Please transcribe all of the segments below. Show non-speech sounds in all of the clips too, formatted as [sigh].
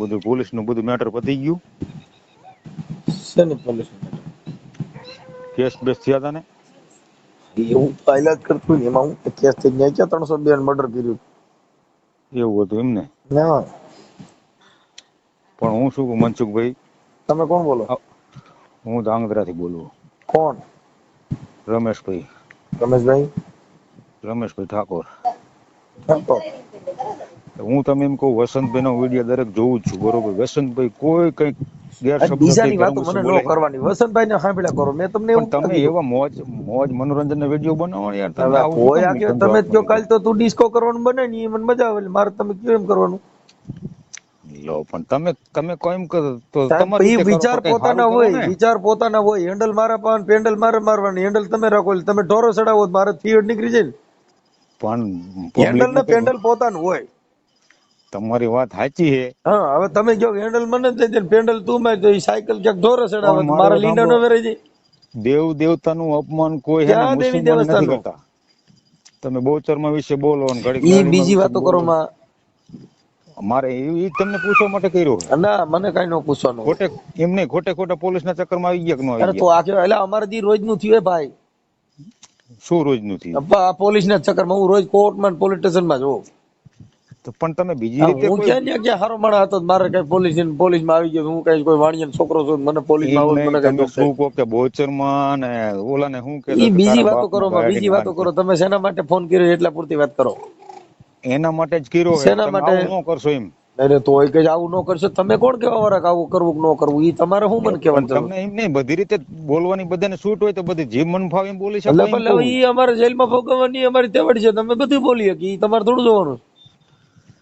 બધું પોલીસનું બધું મેટર પતી ગયું? શેની પોલીસ કેસ બેસ થયા હતા ને? એવું પહેલા જ કરતું ને એમાં હું કેસ થઈ ગયા ક્યાં ત્રણસો બે મર્ડર કર્યું. એવું હતું એમને? ના પણ હું શું મનસુખભાઈ? તમે કોણ બોલો? હું ધાંગધ્રા થી બોલું. કોણ? રમેશભાઈ. રમેશભાઈ? રમેશભાઈ ઠાકોર. તો હું તમે એમ કહું વસંતભાઈ નો વીડિયો દરેક જોઉં છું બરોબર? વસંતભાઈ કોઈ કંઈક બીજાની વાતો મને ન કરવાની. વસંતભાઈ ને સાંભળ્યા કરો. મેં તમને એવું તમે એવા મોજ મોજ મનોરંજન ના વીડિયો બનાવો યાર તમે કોઈ આ તમે જ કાલ તો તું ડિસ્કો કરવાનું બને ને મને મજા આવે મારે તમે કેમ એમ કરવાનું? લો પણ તમે તમે કોઈ એમ કરો તો તમારી વિચાર પોતાના હોય વિચાર પોતાના હોય. હેન્ડલ મારા પાન પેન્ડલ મારે મારવાની. હેન્ડલ તમે રાખો તમે ઢોરો ચડાવો મારે થિયડ નીકળી જાય પણ હેન્ડલ ને પેન્ડલ પોતાનું હોય. તમારી વાત સાચી છે. હા હવે તમે જો હેન્ડલ મને દઈ દે પેન્ડલ તું મે તો સાયકલ ક્યાંક ઢોરો ચડાવે મારે લીંડા નો વેરે દેવ દેવતાનું અપમાન કોઈ હે ને ક્યાં દેવી નથી કરતા. તમે બહુચરમાં વિશે બોલો ને ઘડી ઈ બીજી વાતો કરો માં. મારે એ તમને પૂછવા માટે કર્યો ના મને કઈ ન પૂછવાનું. ખોટે એમ નહીં ખોટે ખોટા પોલીસના ચક્કરમાં આવી ગયા કે ન આવી તો ગયા? આ કેવાય એટલે અમારે દી રોજનું થયું ભાઈ. શું રોજનું થયું પોલીસ ના ચક્કરમાં હું રોજ કોર્ટમાં પોલીસ સ્ટેશનમાં જોઉં તો પણ તમે બીજી રીતે હું ક્યાં ન્યા ક્યાં હારો માણસ હતો મારે કઈ પોલીસ પોલીસમાં આવી ગયો હું કઈ કોઈ વાણિયા છોકરો છું મને પોલીસમાં આવું મને કઈ. શું કહો કે બોચરમાં ને ઓલા ને હું કે બીજી વાતો કરો બીજી વાતો કરો. તમે શેના માટે ફોન કર્યો એટલા પૂરતી વાત કરો. એના માટે જ કર્યો શેના માટે? નો કરશો એમ. અરે તો એ કઈ આવું ન કરશો. તમે કોણ કેવા વરક કે આવું કરવું કે ન કરવું? એ તમારે શું મને કહેવાનું તમને એમ નહીં બધી રીતે બોલવાની બધાને છૂટ હોય તો બધી જે મન ફાવે એમ બોલી શકો એટલે એ અમારે જેલમાં ભોગવવાની અમારી તેવડ છે. તમે બધું બોલી કે એ તમારે થોડું જોવાનું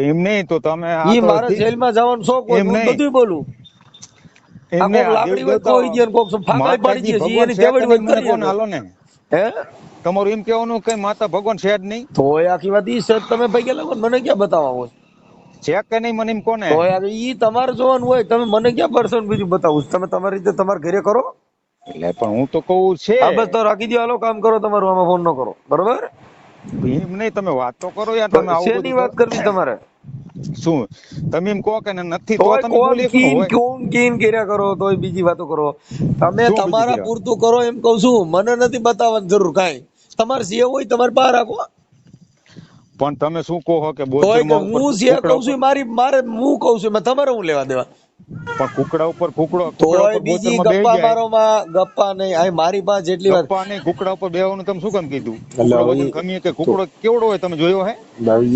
એમ નહીં તો તમે ઈ તો મારે જેલમાં જવાનો શોખ હોય હું બધું બોલું. એમ આ નહીં, કોક આ લાકડી હોય કોઈ દે કોક ફાંકડી પડી જશે એની છે હોય કરી કોણ હાલો ને હે? તમારું એમ કહેવાનું કે માતા ભગવાન છે જ નહીં? તોય આખી વાત ઈ છે તમે ભાઈ ગયેલા હોય, મને ક્યાં બતાવવા હોય? છે કે નહીં મને એમ કોને? તો ઈ તમારે જોવાનું હોય તમે મને ક્યાં પર્સન બીજું બતાવું? તમે તમારી રીતે તમારા ઘરે કરો? એટલે પણ હું તો કહું છે. બસ તો રાખી દો હાલો કામ કરો તમારું આમાં ફોન ન કરો. બરોબર? એમ નહીં તમે વાત તો કરો યાર તમે આવું શેની વાત કરવી તમારે? શું? તમે એમ કહો કે નથી તો તમે બોલી હોય. કોણ કીન કર્યા કરો તોય બીજી વાતો કરો. તમે તમારા પૂરતું કરો એમ કહું છું મને નથી બતાવવાની જરૂર કાંઈ. તમારે જે હોય તમારે બહાર રાખો. પણ તમે શું કહો કે ઉપર હું જે કહું છું મારી મારે હું કહું છું તમારે હું લેવા દેવા? પણ કુકડા ઉપર કુકડો તોય બીજી ગપ્પા મારોમાં ગપ્પા નહીં. આ મારી પાસે જેટલી વાત ગપ્પા નહીં કુકડા ઉપર બેવાનું તમે શું કામ કીધું? એટલે ખમીએ કે કુકડો કેવડો હોય તમે જોયો હે?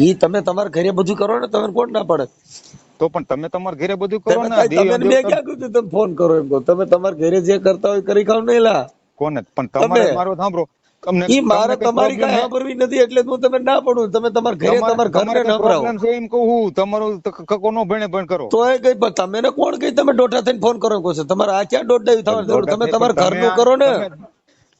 ઈ તમે તમારા ઘરે બધું કરો ને તમે કોણ ના પડે? તો પણ તમે તમારા ઘરે બધું કરો ને તમે મેં ક્યાં કીધું તમે ફોન કરો એમ કહો? તમે તમારા ઘરે જે કરતા હોય કરી ખાવ નહીં લા. કોને? પણ તમારે મારો સાંભળો. તમને મારે તમારી કઈ સાંભળવી નથી એટલે હું તમે ના પડું તમે તમારા ઘરે તમારા ઘરને તમારે કઈ નભરાવો. problem છે એમ કહું તમારું તો ભણે ભણ કરો. તો એ કઈ તમે ને કોણ કઈ તમે દોઢા થઈને ફોન કરો કહો છો? તમારે આ ક્યાં દોઢ થવાની જરૂર તમે તમારા ઘરનું કરો ને. તમે-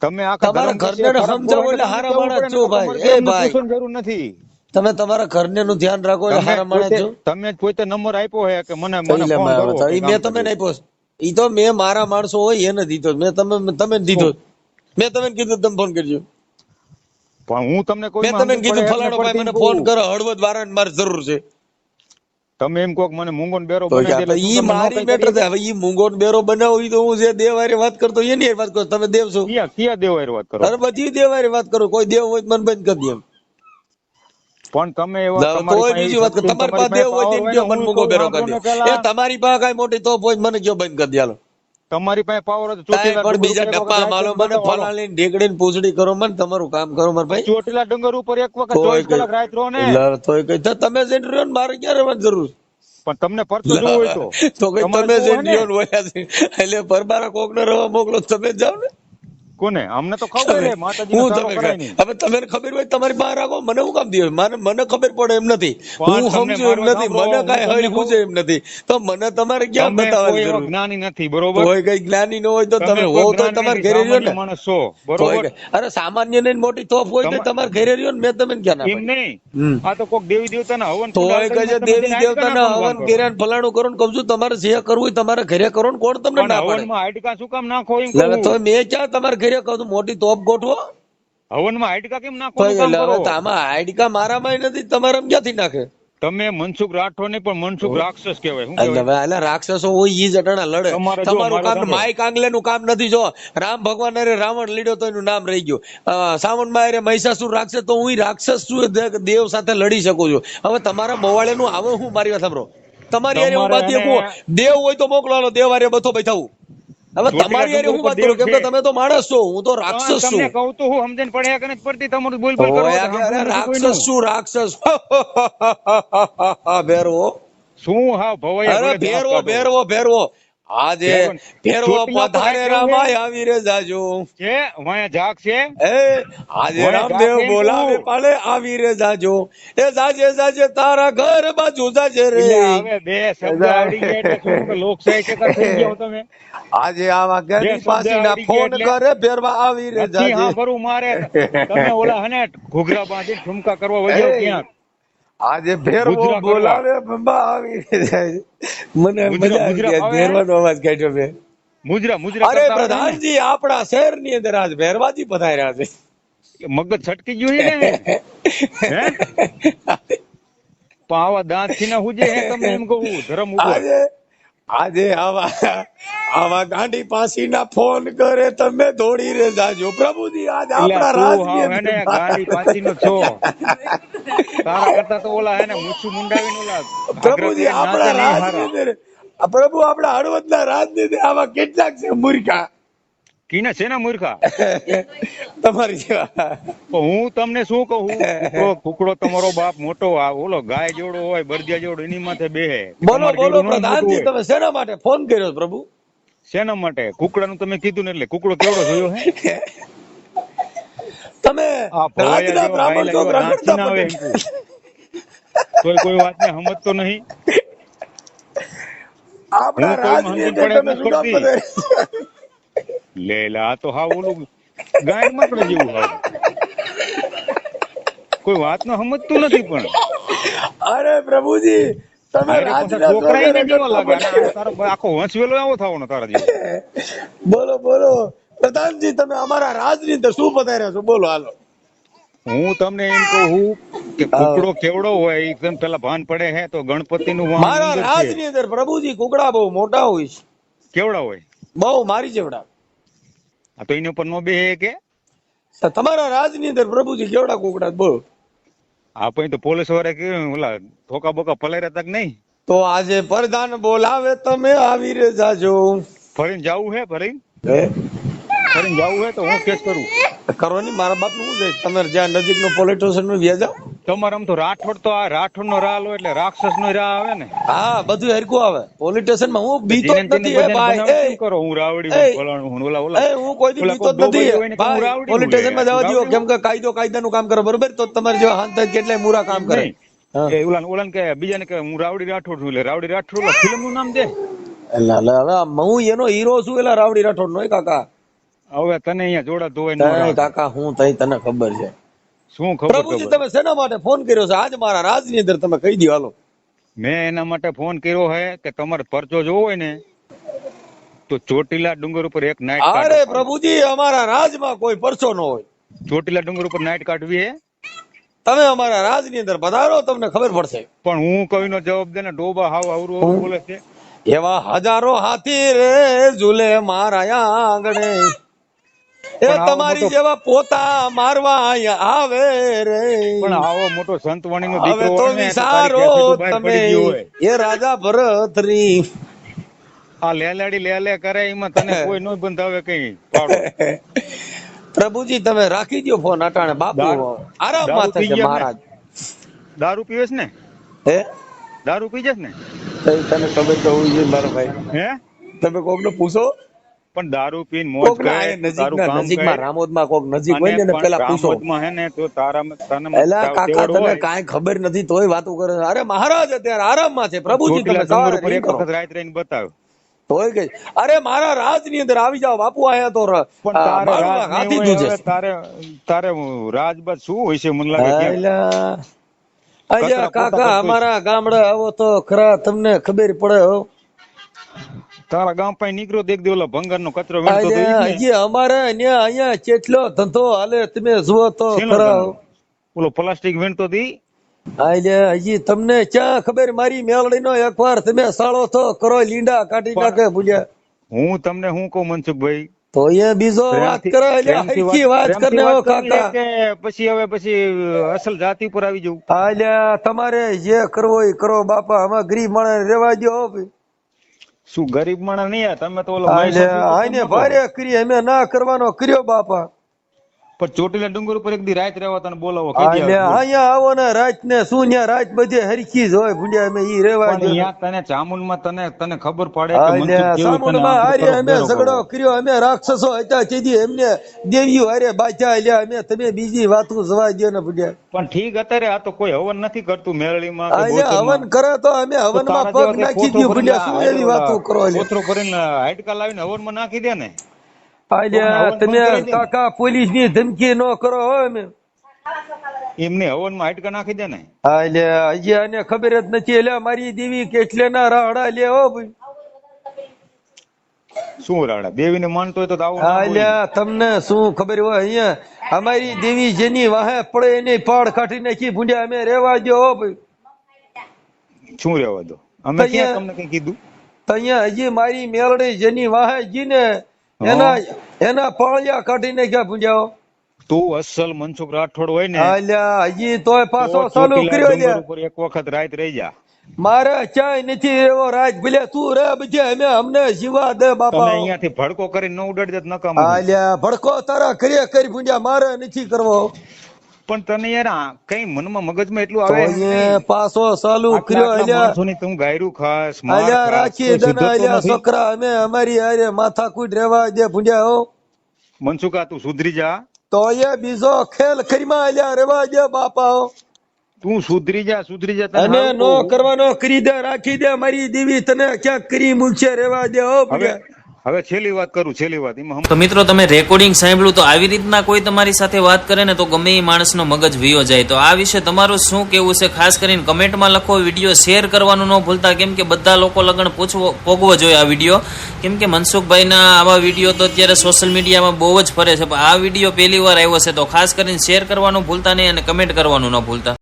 તમે આખા તમારા ઘરને સમજાવો એટલે એટલે હારા માણસ છો ભાઈ. એ ભાઈ. જરૂર નથી. તમે તમારા ઘરને નું ધ્યાન રાખો એટલે હારા માણસ છો. તમે પોતે નંબર આપ્યો હે કે મને મને ફોન મેં કરો. ઈ મેં તમને આપ્યો ઈ તો મેં મારા માણસો હોય એને દીધો. મેં તમે તમે દીધો. મેં તમને કીધું તમે ફોન કરજો. પણ હું તમને કોઈ મેં તમને કીધું ફલાણો ભાઈ મને ફોન કરો હળવદ વાળાને મારે જરૂર છે. તમે એમ કોક મને મૂંગોન બેરો ઈ મારી મેટર છે. હવે ઈ મૂંગો બેરો બનાવો ઈ તો હું જે દેવ હારે વાત કરતો એની વાત કરો. તમે દેવ છો. ક્યાં ક્યાં દેવ વાત કરો? અરે બધી દેવ હારે વાત કરો. કોઈ દેવ હોય મને બંધ કરી દે પણ તમે એવા તોય બીજી વાત કરો. તમારી પાસે દેવ હોય તો એમ power મને મૂંગો બેરો કરી દે. એ તમારી પાસે કઈ મોટી તોપ હોય મને કયો બંધ કરી દે. હાલો. તમારી પાસે પાવર હતો ચોટીલા પણ બીજા ડપ્પા માલો મને. ફલાણી ઢેકડી પૂછડી કરો મને તમારું કામ કરો મારા ભાઈ ચોટીલા ડુંગર ઉપર એક વખત તોય ચોવીસ કઈ- કલાક રાત રહો ને તોય કઈ તો તમે જ રહ્યો ને મારે ક્યાં વાત જરૂર પણ તમને પરતો જોવું હોય તો તો કઈ તમે જ જોવો ને. રહ્યો ને વયા છે. એટલે પરબારા કોક ને રવા મોકલો તમે જાવ જાઓ ને કોને? અમને તો ખબર હે માતાજી હું તમે હવે તમને ખબર હોય તમારી બહાર રાખો મને હું કામ દીધું મને મને ખબર પડે એમ નથી. હું સમજુ એમ નથી. મને કાંઈ હરી પૂછે એમ નથી. તો મને તમારે ક્યાં બતાવવાની જરૂર? જ્ઞાની નથી બરોબર? કોઈ કઈ જ્ઞાની ન હોય તો તમે હો તો તમારે ઘરે રહ્યો ને. માણસ બરોબર? અરે સામાન્ય ને મોટી તોફ હોય તો તમારે ઘરે રહ્યો ને મેં તમને ક્યાં ના એમ નહીં. આ તો કોક દેવી દેવતાના હવન કહે કરીને તમે દેવી દેવતાના હવન કર્યા ફલાણું કરો ને છું તમારે જે કરવું હોય તમારે ઘરે કરો ને કોણ તમને ના પાડે? હવનમાં હાડકા શું કામ નાખો એમ તો મેં ક્યાં તમારે ઘરે કહું મોટી તોપ ગોઠવો. હવનમાં હાડકા કેમ નાખો હવે કરો? તો આમાં હાડકા મારામાં નથી તમારા ક્યાંથી નાખે? તમે મનસુખ રાઠોડ ને પણ મનસુખ રાક્ષસ કહેવાય રાક્ષસો હોય ઈ જ અટાણા લડે. તમારું કામ સાંભળો. આંગલે નું કામ નથી જો. રામ ભગવાન અરે રાવણ લીડ્યો તો એનું નામ રહી ગયું. સાવણમાં અરે મહિષાસુર રાક્ષસ તો હું રાક્ષસ છું દેવ સાથે લડી શકું છું. હવે તમારા બવાળે નું આવે હું મારી વાત સાંભળો. તમારી અરે હું દેવ હોય તો મોકલો હાલો, દેવ બધો બથો બેઠાવું હવે તમારી હારે હું વાત કરું? કેમ કે તમે તો માણસ છો હું તો રાક્ષસ છું. તમને કહું તો હું સમજણ પડ્યા કે નથી પડતી તમારું બોલ બોલ કરો અરે. રાક્ષસ શું રાક્ષસ. ભેરવો. શું હા ભવાઈ અરે ભેરવો. ભેરવો ભેરવો. આજે ફેરવો પધારે રામાય આવી રે જાજો. છે વાયા જાગ છે? એ આજે રામદેવ બોલાવે પાલે આવી રે જાજો. એ જાજે જાજે તારા ઘર બાજુ જાજે રે. હવે બે શબ્દ આવડી ગયા એટલે શું કે લોક થઈ ગયો તમે? આજે આવા શબ્દ પાસીના ફોન કરે ફેરવા આવી રે જાજે. સાંભળવું મારે. તમે ઓલા હને ઘૂઘરા બાંધી ઠુમકા કરવા વજ્યો એ. આજે ભેરવો બોલાવે. બંબા આવી જાય. મને મજા આવી ગયા ભેરવાનો અવાજ કાઢ્યો મેં. મુજરા મુજરા અરે? પ્રધાનજી આપણા શહેરની અંદર આજ ભેરવાજી પધાર્યા છે. મગજ છટકી ગયું ને પણ [laughs] આવા દાંતથી ના હુજે હે તમને એમ કહું ધરમ ઉપર આજે આવા આવા ગાંડી પાસીના ફોન કરે તમે દોડી રે જાજો. પ્રભુજી આજે આપણા રાજ ને ગાંડી પાછી છો. તારા કરતા તો ઓલા હે ને મુછું મુંડાવીને ઓલા પ્રભુજી આપણા રાજ પ્રભુ આપણા હળવદના રાજ અંદર આવા કેટલાક છે મૂર્ખા. કીના સેના મૂર્ખા? [laughs] તમારી જેવા. હું તમને શું કહું? કુકડો તમારો બાપ મોટો આ ઓલો ગાય જોડો હોય બરદિયા જોડો એની માથે બેહે. બોલો બોલો પ્રધાનજી તમે સેના માટે ફોન કર્યો પ્રભુ? સેના માટે? કુકડાનું તમે કીધું ને એટલે કુકડો કેવડો જોયો હે? તમે રાજના બ્રાહ્મણ છો નાચીને આવે. તોય કોઈ વાતને સમજતો નહીં? આપણા કોઈ રાજની તમે નથી શું કામ કરતી. પધાર્યા? લે લે આ તો હાવ ઓલું ગાય માત્ર જેવું હાવ. કોઈ વાત નો સમજતું નથી પણ. અરે પ્રભુજી તમે અરે પાછા રાજના છોકરાય ને દ્રોણે કેવા લાગે? અને રખડતા આ તારો આખો વંશવેલો આવો થવાનો તારા જેવો. બોલો બોલો. પ્રધાનજી તમે અમારા રાજની અંદર શું પધાર્યા છો? બોલો હાલો. હું તમને એમ કહું કે કુકડો કેવડો હોય એકદમ પેલા ભાન પડે હે તો ગણપતિ નું મારા રાજની અંદર પ્રભુજી કુકડા બહુ મોટા હોય છે. કેવડા હોય? બહુ મારી જેવડા. આ તો એની ઉપર નો બે કે? તમારા રાજની અંદર પ્રભુજી કેવડા કોકડા બોલો. આ પછી તો પોલીસવાળા કે ઓલા ધોકા બોકા પલાર્યા તક નહીં? તો આજે પ્રધાન બોલાવે તમે આવી રે જાજો. ફરીને જાવું હે ફરીને? હે? ફરીને જાવું હે તો હું કેસ કરું? કરો ની મારા બાપનું શું છે? તમે જ્યાં નજીક નો પોલીસ સ્ટેશનનું વ્યા જાઓ. તમારે આમ તો રાઠોડ તો આ રાઠોડ નો રાલ હોય એટલે રાક્ષસ નો રાહ આવે ને. હા બધું હરકું આવે. પોલીસ સ્ટેશનમાં હું બીતો નથી એ ભાઈ એ, કરો હું રાવડી હું ઓલા ઓલા. એ હું કોઈ દી બીતો નથી ભાઈ પોલીસ સ્ટેશનમાં જવા દો કેમ કે કાયદો કાયદાનું કામ કરો બરોબર? તો તમારે જેવા હાથ કેટલાય મૂરા કામ કરે. એ ઓલા ઓલા કે બીજાને કે હું રાવડી રાઠોડ છું એટલે રાવડી રાઠોડ ફિલ્મનું નામ દે. એટલે એટલે હવે હું એનો હીરો છું એલા રાવડી રાઠોડ નો કાકા? હવે તને અહીંયા જોડા ધોવાય કાકા હું તઈ તને ખબર છે. શું ખબર પ્રભુજી તમે શેના માટે ફોન કર્યો છે? આજ મારા રાજની અંદર તમે કહી દો હાલો. મેં એના માટે ફોન કર્યો હે કે તમારે પરચો જોવો હોય ને તો ચોટીલા ડુંગર ઉપર એક નાઈટ અરે પ્રભુજી અમારા રાજમાં કોઈ પરચો ન હોય. ચોટીલા ડુંગર ઉપર નાઈટ કાઢવી હે? તમે અમારા રાજની અંદર પધારો તમને ખબર પડશે. પણ હું કવિનો જવાબ દે ને ડોબા હાવ આવરું આવરું બોલે છે. એવા હજારો હાથી રે ઝૂલે મારા આંગણે. એ તમારી જેવા પોતા મારવા અહીંયા આવે રે. પણ આવો મોટો સંતવાણી નો હવે દીકરો તો ને વિચારો તમે એ રાજા ભરતરી. આ લેલાડી લે લે કરે એમાં તને કોઈ નો બંધાવે કઈ. [laughs] પ્રભુજી તમે રાખી દો ફોન અટાણે. બાપુ આરામમાં થશે મહારાજ. દારૂ પીવેશ ને? હે? દારૂ પી ને? તને ખબર તો હોવી જોઈએ મારો ભાઈ. હે? તમે કોક ને પૂછો? પણ દારૂ પીને મોજ કરે તારું નજીક કામ નજીકમાં રામોદમાં કોક નજીક હોય ને પેલા પૂછો. રામોદમાં હે ને તો તારા તને એલા કાકા તને કાઈ ખબર નથી તોય વાતો કરે છે. અરે મહારાજ અત્યારે આરામમાં છે. પ્રભુજી તમે સવારે ઉપર એક વખત રાત રહીને બતાવ તોય કે અરે મારા રાજની અંદર આવી જાવ બાપુ આયા તો પણ તારે રાજ દૂજે હવે તારે રાજ બસ શું હોય છે મને લાગે પોતા કાકા અમારા ગામડા આવો તો ખરા તમને ખબર પડે હો. તારા ગામ પાસે નીકળ્યો દેખ દે ઓલા ભંગાર નો કચરો વીણતો તો ને. હજી અમારે અહીંયા અહીંયા કેટલો ધંધો હાલે તમે જુઓ તો? ઓલો પ્લાસ્ટિક વીણતો હતી ઈ? હજી તમને ક્યાં ખબર મારી મેલડીનો એકવાર તમે સાળો તો કરો લીંડા કાઢી નાખે ભૂલ્યા હું તમને શું કહું મનસુખભાઈ તો એ બીજો વાત કરે એટલે વાત કરને કરીને કરી કાકા પછી હવે પછી અસલ જાતિ ઉપર આવી જવું હા તમારે જે કરવો એ કરો બાપા આમાં ગરીબ માણસ રેવા દો ભાઈ શું ગરીબ માણસ નહીં તમે તો ઓલો. ભારે કરી અમે ના કરવાનો કર્યો બાપા પણ ચોટીલા ડુંગર ઉપર એક દી રાત રહેવા તને બોલાવો અહીંયા આવો ને રાત ને શું ન્યા રાત બધે હરખી જ હોય ભૂંડ્યા અમે ઈ રહેવા દો. તને માં તને તને ખબર પડે કે મનસુખ કેવું તને સામુંડમાં હારે અમે ઝઘડો કર્યો અમે રાક્ષસો હતા તેથી એમને દેવીઓ હારે બાચા લ્યા અમે તમે બીજી વાતું જવા દે ને ભૂંડ્યા. પણ ઠીક અત્યારે આ તો કોઈ હવન નથી કરતું મેરળીમાં માં અહીંયા હવન કરે તો અમે હવન હવનમાં પગ નાખી દઈએ ભૂંડ્યા શું એવી વાતો કરો એટલે કરીને હાડકા લાવીને હવનમાં નાખી દે ને? હવન તમે. કાકા પોલીસની ધમકી ન કરો હો અમે એમને હવનમાં હાડકા નાખી દે ને અલ્યા હજી આને ખબર જ નથી એટલે મારી દેવી કેટલે ના રાહડા લે હો ભાઈ શું રાડા દેવીને માનતો હોય તો દાવો ના. એટલે તમને શું ખબર હોય અહીંયા અમારી દેવી જેની વાહે પડે એની પાડ કાઢી નાખી ભૂંડ્યા અમે રેવા દો હો ભાઈ શું રેવા દો અમે ક્યાં તમને કઈ કીધું તો અહીંયા હજી મારી મેલડી જેની વાહે જીને એના એના પાળિયા કાઢીને ક્યાં ભૂંડ્યા તું અસલ મનસુખ રાઠોડ હોય ને અલ્યા હજી તોય પાછો ચાલુ કર્યો લે ઉપર એક વખત રાત રહી જા. મારે ચાય નથી એવો રાજ ભલે તું રે બજે અમે અમને જીવા દે બાપા. અહીંયા અહીંયાથી ભડકો કરીને ન ઉડાડી દે ન કામ અલ્યા લ્યા ભડકો તારા કરીએ કરી ભૂંડ્યા મારે નથી કરવો. પણ તને યાર કઈ મનમાં મગજમાં એટલું આવે પાછો ચાલુ કર્યો અલ્યા. તું ગાયરું ખાસ અલ્યા રાખી અલ્યા છોકરા અમે અમારી આરે માથા કુટ રેવા દે ભૂંડ્યા હો. મનસુકા તું સુધરી જા. તો એ બીજો ખેલ ખરીમાં અલ્યા રેવા દે બાપા હો. તું સુધરી જા સુધરી જા તને નો કરવાનો કરી દે રાખી દે મારી દેવી તને ક્યાંક કરી મૂકશે રેવા દે હો ભૂંડ્યા. હવે છેલ્લી વાત કરું, છેલ્લી વાત. એમાં તો મિત્રો, તમે રેકોર્ડિંગ સાંભળ્યું તો આવી રીતના કોઈ તમારી સાથે વાત કરે ને તો ગમે એ માણસનો મગજ વિયો જાય. તો આ વિશે તમારું શું કેવું છે? ખાસ કરીને કમેન્ટમાં લખો, વીડિયો શેર કરવાનું ન ભૂલતા, કેમ કે બધા લોકો લગ્ન પૂછવો, પોગવો જોઈએ આ વીડિયો. કેમ કે મનસુખભાઈના આવા વીડિયો તો અત્યારે સોશિયલ મીડિયામાં બહુ જ ફરે છે. પણ આ વીડિયો પહેલી વાર આવ્યો છે. તો ખાસ કરીને શેર કરવાનું ભૂલતા નહીં અને કમેન્ટ કરવાનું ન ભૂલતા.